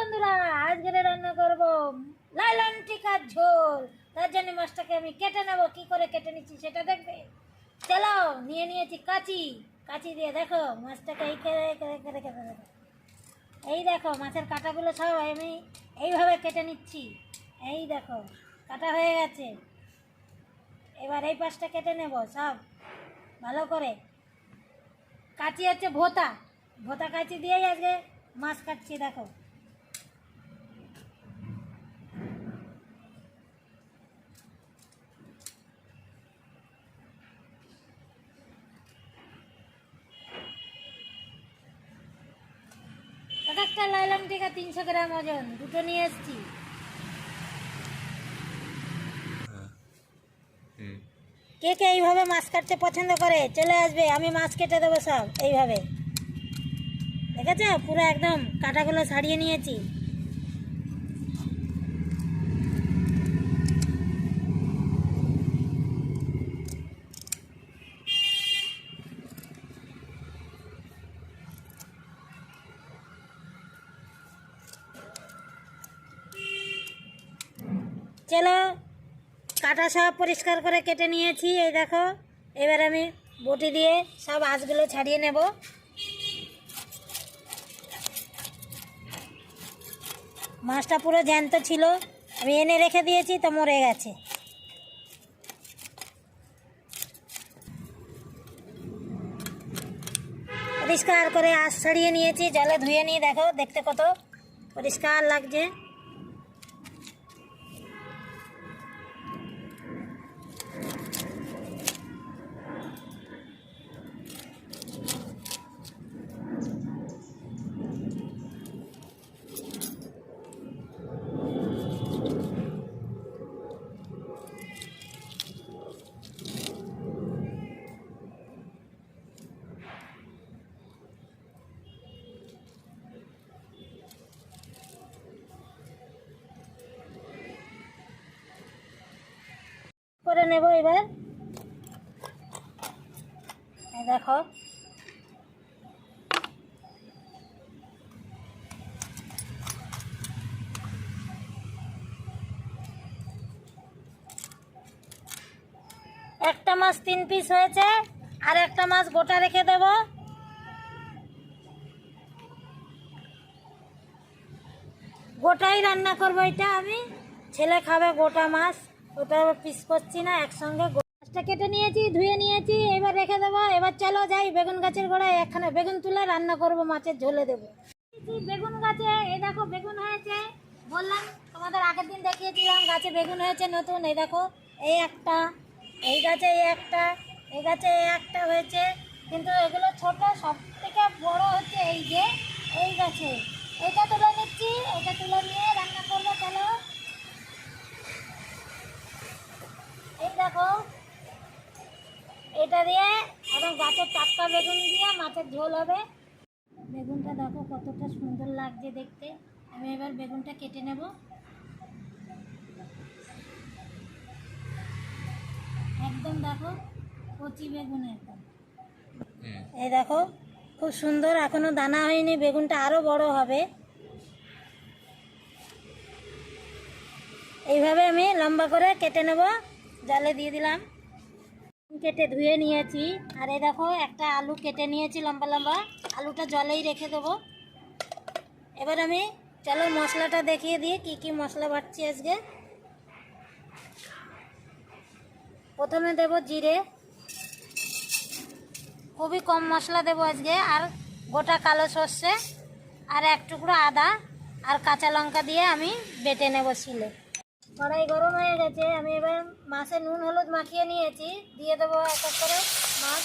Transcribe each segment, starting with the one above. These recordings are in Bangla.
বন্ধুরা আজকে রান্না করব লাইলন টিকার ঝোল। তার জন্য মাছটাকে আমি কেটে নেব। কি করে কেটে নিচ্ছি সেটা দেখবে? চলো, নিয়ে নিয়েছি কাঁচি। কাঁচি দিয়ে দেখো, মাছটাকে এই করে করে করে কেটে দেবো এই দেখো, মাছের কাঁটাগুলো সব আমি এইভাবে কেটে নিচ্ছি। এই দেখো, কাটা হয়ে গেছে। এবার এই পাশটা কেটে নেব সব। ভালো করে। কাঁচি হচ্ছে ভোতা। ভোতা কাঁচি দিয়েই আজকে মাছ কাটছি, দেখো। একটা লাইলাম টিকা তিনশো গ্রাম ওজন দুটো নিয়ে এসছি। কে কে এইভাবে মাছ কাটতে পছন্দ করে চলে আসবে আমি মাছ কেটে দেবো সব এইভাবে। দেখেছ? পুরো একদম কাটাগুলো ছাড়িয়ে নিয়েছি। চলো, কাটা সব পরিষ্কার করে কেটে নিয়েছি, এই দেখো। এবার আমি বটি দিয়ে সব আঁশগুলো ছাড়িয়ে নেব। মাছটা পুরো জ্যান্ত ছিল, আমি এনে রেখে দিয়েছি, তো মরে গেছে। পরিষ্কার করে আঁশ ছাড়িয়ে নিয়েছি, জলে ধুয়ে নিয়ে দেখো, দেখতে কত পরিষ্কার লাগছে। করে নেব এবার। দেখো। একটা মাছ তিন পিস হয়েছে, আর একটা মাছ গোটা রেখে দেব। গোটাই রান্না করব এটা আমি। ছেলে খাবে গোটা মাছ। ওটা পিস করছি না, একসঙ্গে গো- মাছটা কেটে নিয়েছি, ধুয়ে নিয়েছি, এবার রেখে দেবো, এবার চলো যাই বেগুন গাছের গোড়ায়, একখানে বেগুন তুলে রান্না করব, মাছের ঝোলে দেবো। বেগুন গাছে, এই দেখো বেগুন হয়েছে, বললাম তোমাদের আগের দিন দেখিয়েছিলাম, গাছে বেগুন হয়েছে নতুন, এই দেখো, এই একটা, এই গাছে এই একটা, এই গাছে এই একটা হয়েছে, কিন্তু এগুলো ছোট সব থেকে বড় হচ্ছে এই যে, এই গাছে। এটা তুলে নিচ্ছি, এটা তুলে নিয়ে রান্না করব, চলো এই দেখো এটা দিয়ে এখন গাছের টাটকা বেগুন দিয়ে মাছের ঝোল হবে। বেগুনটা দেখো কতটা সুন্দর লাগছে দেখতে। আমি এবার বেগুনটা কেটে নেব। একদম দেখো কচি বেগুন একদম। এই দেখো খুব সুন্দর, এখনও দানা হয়নি, বেগুনটা আরও বড় হবে। এইভাবে আমি লম্বা করে কেটে নেব। জলে দিয়ে দিলাম। কেটে ধুয়ে নিয়েছি। আর এই দেখো, একটা আলু কেটে নিয়েছি লম্বা লম্বা। আলুটা জলেই রেখে দেবো। এবার আমি, চলো মশলাটা দেখিয়ে দিই, কি কি মশলা বাটছি আজকে। প্রথমে দেব জিরে। খুবই কম মশলা দেবো আজকে, আর গোটা কালো সর্ষে, আর এক টুকরো আদা, আর কাঁচা লঙ্কা দিয়ে আমি বেটে নেব শিলে। কড়াই গরম হয়ে গেছে, আমি এবার মাছে নুন, হলুদ মাখিয়ে নিয়েছি। দিয়ে দেবো এক এক করে মাছ।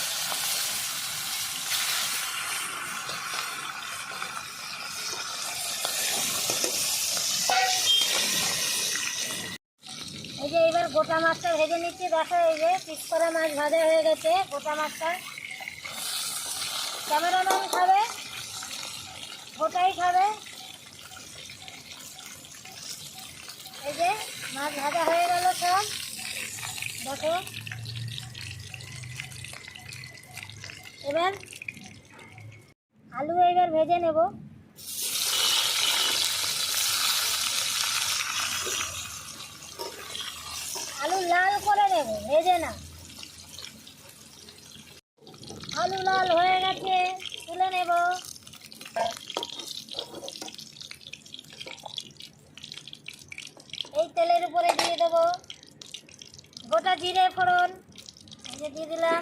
এই যে এবার গোটা মাছটা ভেজে নিচ্ছি, দেখো এই যে পিস করা মাছ ভাজা হয়ে গেছে গোটা মাছটা। ক্যামেরাম্যান খাবে, গোটাই খাবে। মাছ ভাজা হয়ে গেল সব। দেখো। এবার আলু এবার ভেজে নেব। আলু লাল করে নেব, ভেজে না। আলু লাল হয়ে গেছে, তুলে নেব। তেলের উপরে দিয়ে দেবো। গোটা জিরে ফোড়ন যে দিয়ে দিলাম।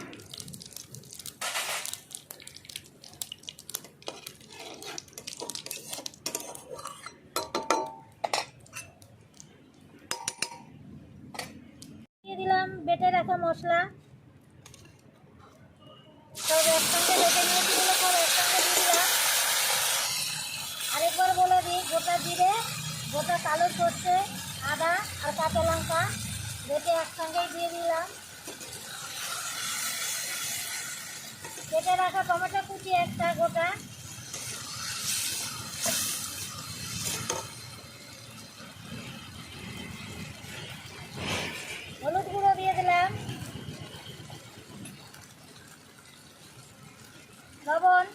দিয়ে দিলাম, বেটে রাখা মশলা। সব একসঙ্গে বেটে নিয়েছি বলে সব একসঙ্গে দিয়ে আরেকবার বলে দিই, গোটা জিরে, গোটা কালো সর্ষে আদা আর কাঁচা লঙ্কা বেটে একসঙ্গেই দিয়ে দিলাম। কেটে রাখা টমেটো কুচি একটা গোটা হলুদ গুঁড়ো দিয়ে দিলাম লবণ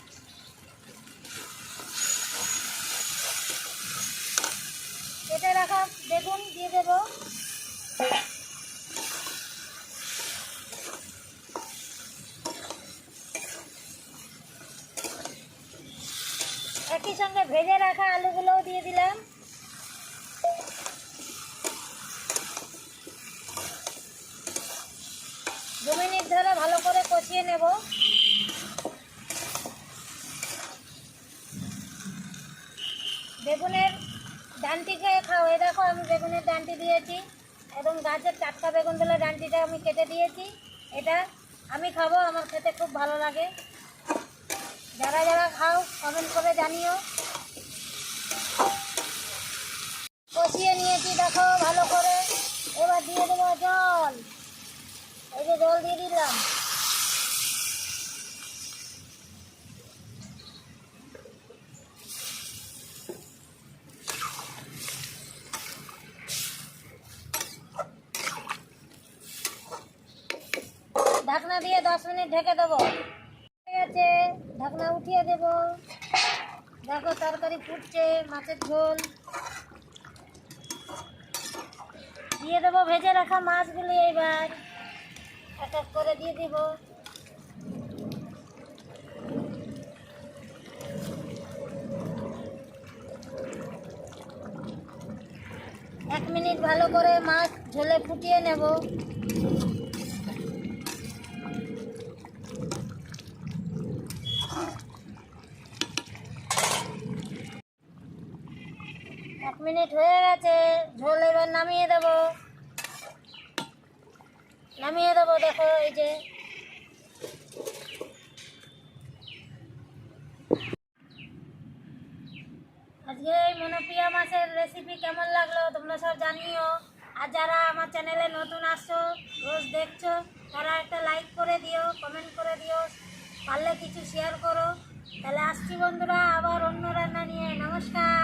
কেটে রাখা বেগুন দিয়ে দেবো একই সঙ্গে ভেজে রাখা আলুগুলোও দিয়ে দিলাম। দু মিনিট ধরে ভালো করে কষিয়ে নেব। বেগুনের ডান্টিকে খাও। এই দেখো, আমি বেগুনের ডান্টি দিয়েছি একদম গাছের টাটকা বেগুন বলে ডান্টিটা আমি কেটে দিয়েছি। এটা আমি খাব, আমার খেতে খুব ভালো লাগে। যারা যারা খাও, কমেন্ট করে জানিও। কষিয়ে নিয়েছি, দেখো, ভালো করে। এবার দিয়ে দেবো জল। এই যে জল দিয়ে দিলাম। ঢাকনা দিয়ে দশ মিনিট ঢেকে দেবো। ঠিক গেছে। ঢাকনা উঠিয়ে দেব। দেখো তরকারি ফুটছে, মাছের ঝোল। দিয়ে দেবো ভেজে রাখা মাছগুলি এবার। এক এক করে দিয়ে দিব। এক মিনিট ভালো করে মাছ ঝোলে ফুটিয়ে নেব। মিনিট হয়ে গেছে। ঝোল এবার নামিয়ে দেব। নামিয়ে দেবো, দেখো এই যে। আজকে এই মনোপ্রিয়া মাছের রেসিপি কেমন লাগল তোমরা সব জানিও। আর যারা আমার চ্যানেলে নতুন আসছো, রোজ দেখছ, তারা একটা লাইক করে দিও কমেন্ট করে দিও। পারলে কিছু শেয়ার করো। তাহলে আসছি বন্ধুরা, আবার অন্য রান্না নিয়ে। নমস্কার।